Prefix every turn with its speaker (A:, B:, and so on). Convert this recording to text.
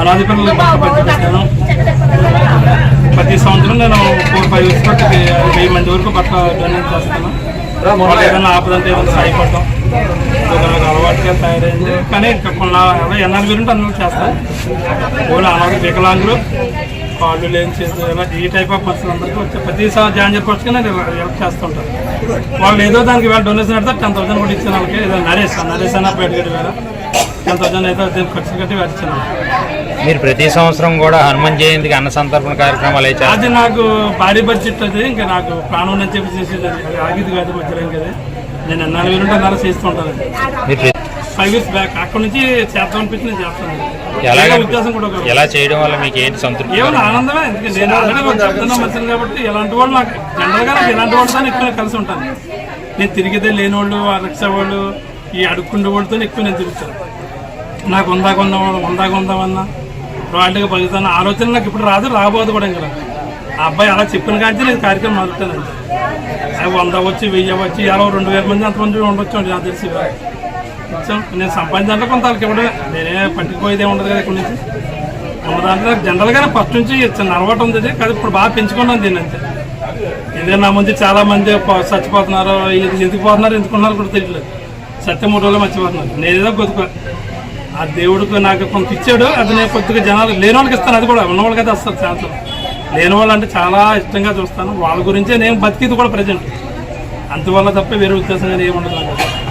A: అనాథ పిల్లలు బట్ట పంచిపెట్టాను ప్రతి సంవత్సరం నేను ఫోర్ ఫైవ్ ఇయర్స్ వరకు వెయ్యి మంది వరకు బట్ట డొనేట్ చేస్తాను. వాళ్ళు ఏదైనా ఆపదంటే ఏదైనా సాయపడటం అలవాటుగా తయారైంది. కానీ ఇంకా కొన్ని ఎన్నాళ్ళు వీరుంటే అన్నీ చేస్తాను. ఓన్లీ అనాథ వికలాంగులు కాళ్ళు లేని చేతులు ఇలా ఈ టైప్ ఆఫ్ పర్సన్ అందరికీ వచ్చే ప్రతిసారి జాయిన్ చెప్పొచ్చుగా నేను హెల్ప్ చేస్తుంటాను. వాళ్ళు ఏదో దానికి వాళ్ళు డొనేషన్ పెడితే టెన్ థౌసండ్ కూడా ఇచ్చిన వాళ్ళకి. ఏదో నరేష్ నరేష్ అన్న బయటగడి వేళ టెన్ థౌసండ్ అయితే దీనికి ఖర్చు కట్టి వచ్చినాను
B: మీరు ప్రతి సంవత్సరం కూడా హనుమాన్ జయంతికి అన్న సంతర్పణ కార్యక్రమాలు అయితే
A: అది నాకు భారీ బడ్జెట్ అది. ఇంకా నాకు ప్రాణం అని చెప్పి చేసేది అది. ఆగిది కాదు మధ్యలో కదా. నేను ఎన్నాళ్ళు వీలుంటే అన్నాళ్ళు చేస్తుంటాను
B: మీరు ప్రతి-
A: ఫైవ్ ఇయర్స్ బ్యాక్ అక్కడ నుంచి చేద్దాం అనిపించి నేను చేస్తాను ఉద్దేశం కూడా
B: ఎలా చేయడం వల్ల మీకు ఏంటి సంతృప్తి?
A: ఏమన్నా ఆనందమే? ఎందుకంటే నేను ఆల్రెడీ చెప్తున్నా మనుషులు కాబట్టి ఇలాంటి వాళ్ళు నాకు జనరల్గా నాకు ఇలాంటి వాళ్ళతో ఎక్కువ కలిసి ఉంటాను. నేను తిరిగితే లేని వాళ్ళు ఆ రిక్షా వాళ్ళు ఈ అడుక్కుండే వాళ్ళతో ఎక్కువ నేను తిరుగుతాను. నాకు ఉందా కొందాం ఉందా కొందామన్నా రాయల్టీగా బతుకుతాను ఆలోచన నాకు ఇప్పుడు రాదు రాబోదు కూడా ఇంకా ఆ అబ్బాయి అలా చెప్పిన కానీ నేను కార్యక్రమం మొదలుతాను అవి వంద వచ్చి వెయ్యి వచ్చి ఎలా రెండు వేల మంది అంతమంది ఉండొచ్చు నాకు తెలిసి నేను సంపాదించాలంటే కొంత వాళ్ళకి ఇవ్వడమే నేనే పట్టుకుపోయేది ఉండదు కదా ఇక్కడి నుంచి. దాంట్లో నాకు జనరల్గానే ఫస్ట్ నుంచి చిన్న అలవాటు ఉంది ఇది. కానీ ఇప్పుడు బాగా పెంచుకున్నాను దీన్ని అంతే. ఇదే నా ముందు చాలా మంది చచ్చిపోతున్నారు ఎందుకు పోతున్నారు ఎందుకున్నారు కూడా తెలియలేదు సత్యమూటలో మర్చిపోతున్నారు. నేనేదో కొద్దిగా ఆ దేవుడికి నాకు కొంత ఇచ్చాడు అది నేను కొద్దిగా జనాలు లేని వాళ్ళకి ఇస్తాను అది కూడా ఉన్నవాళ్ళకి అయితే వస్తారు ఛాన్స్ లేని వాళ్ళు అంటే చాలా ఇష్టంగా చూస్తాను వాళ్ళ గురించే నేను బతికిది కూడా ప్రజెంట్ అంతవల్ల తప్ప వేరే ఉద్దేశం కానీ ఏముండదు